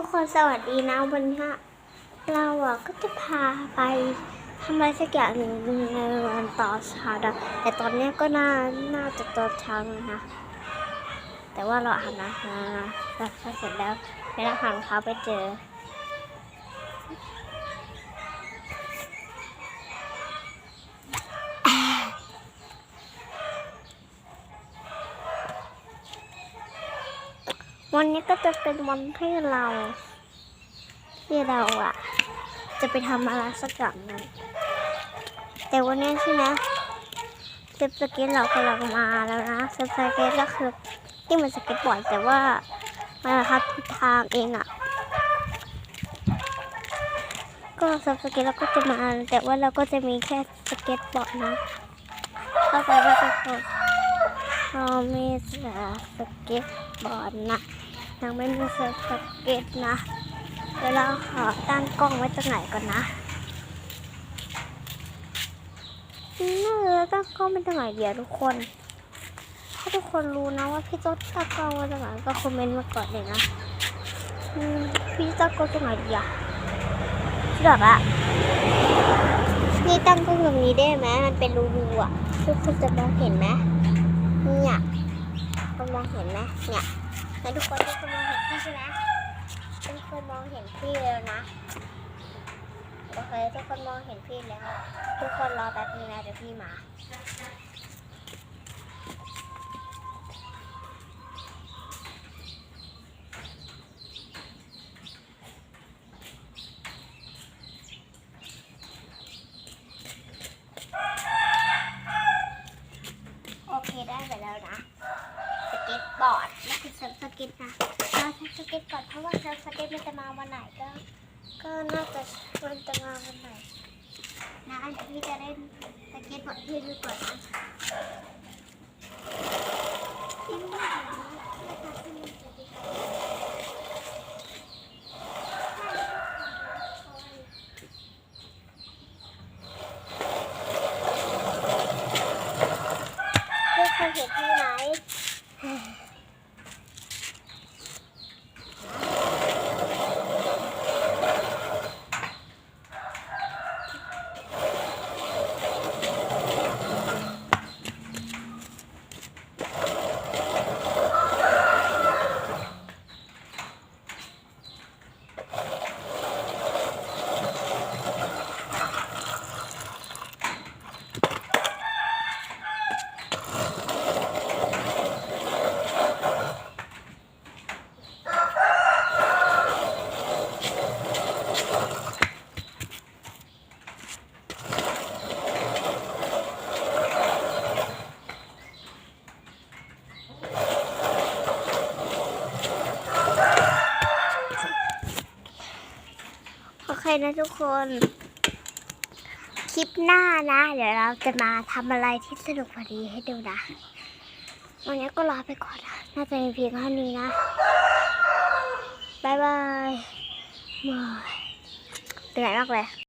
ทุกคนสวัสดีนะวันนี้เราอะก็จะพาไปทำอะไรสักอย่างหนึ่งในวันต่อเช้านะแต่ตอนนี้ก็น่าน่าจะตอนเช้าแล้วนะ แต่ว่าเราอาบน้ำมาแล้วเสร็จแล้วไปนั่งทางเท้าไปเจอ วันนี้ก็จะเป็นวันที่เราที่เราอะจะไปทำอะไรสักอย่างนึงแต่วันนี้ใช่ไหมเซฟสเก็ตเรากำลังมาแล้วนะเซฟสเก็ตก็คือที่มันสเก็ตบอร์ดแต่ว่ามันนะครับทิศทางเองอะก็เซฟสเก็ตเราก็จะมา แต่ว่าเราก็จะมีแค่สเก็ตบอร์ดนะเข้าใจว่าทุกคนเรามีสเก็ตบอร์ดนะ ยังไม่มีเซิร์ฟสเก็ตนะ เดี๋ยวเราขอตั้งกล้องไว้ตรงไหนก่อนนะน่าจะตั้งกล้องไว้ตรงไหนเดียวทุกคน ถ้าทุกคนรู้นะว่าพี่โจ๊ตั้งกล้องไว้ตรงไหนก็คอมเมนต์มาก่อนเลยนะพี่ตั้งกล้องตรงไหนดีอะพี่ดอกอะพี่ตั้งกล้องตรงนี้ได้ไหมมันเป็นรูๆอะทุกคนจะมองเห็นไหมเนี่ยมองเห็นไหมเนี่ย ให้ทุกคนทุกคนมองเห็นพี่ใช่ไหมทุกคนมองเห็นพี่แล้วนะโอเคทุกคนมองเห็นพี่แล้ว ทุกคนรอแป๊บนึงนะเดี๋ยวพี่มาโอเคได้ไปแล้วนะ เก็ตบอร์ดนี่คือเซิร์ฟสเก็ตนะเราใช้สเก็ตก่อนเพราะว่าเซิร์ฟสเก็ตมันจะมาวันไหนก็ ก็น่าจะมันจะมาวันไหนนะอันที่จะเล่นสเก็ตบอร์ดที่ดูก่อนนะที่ไม่เห็นะ เคนะทุกคน คลิปหน้านะ เดี๋ยวเราจะมาทำอะไรที่สนุกกว่านี้ให้ดูนะ วันนี้ก็ลาไปก่อนนะ น่าจะมีเพียงเท่านี้นะบายบายบายเหนื่อยมากเลย